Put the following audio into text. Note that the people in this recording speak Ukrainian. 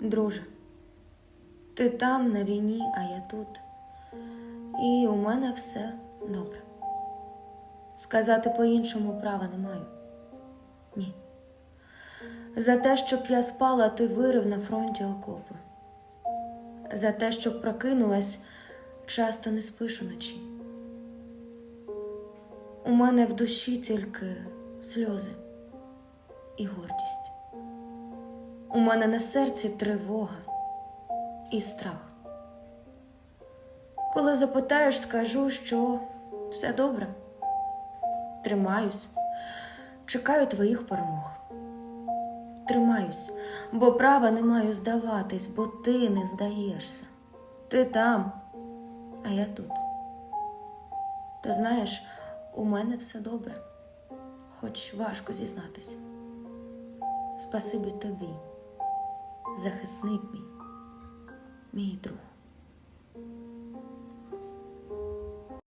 Друже, ти там на війні, а я тут. І у мене все добре. Сказати по-іншому права не маю. Ні. За те, щоб я спала, ти вирив на фронті окопи. За те, щоб прокинулась, часто не спиш уночі. У мене в душі тільки сльози і гордість. У мене на серці тривога і страх. Коли запитаєш, скажу, що все добре. Тримаюсь, чекаю твоїх перемог. Тримаюсь, бо права не маю здаватись, бо ти не здаєшся. Ти там, а я тут. Ти знаєш, у мене все добре, хоч важко зізнатись. Спасибі тобі, захисник мій, мій друг.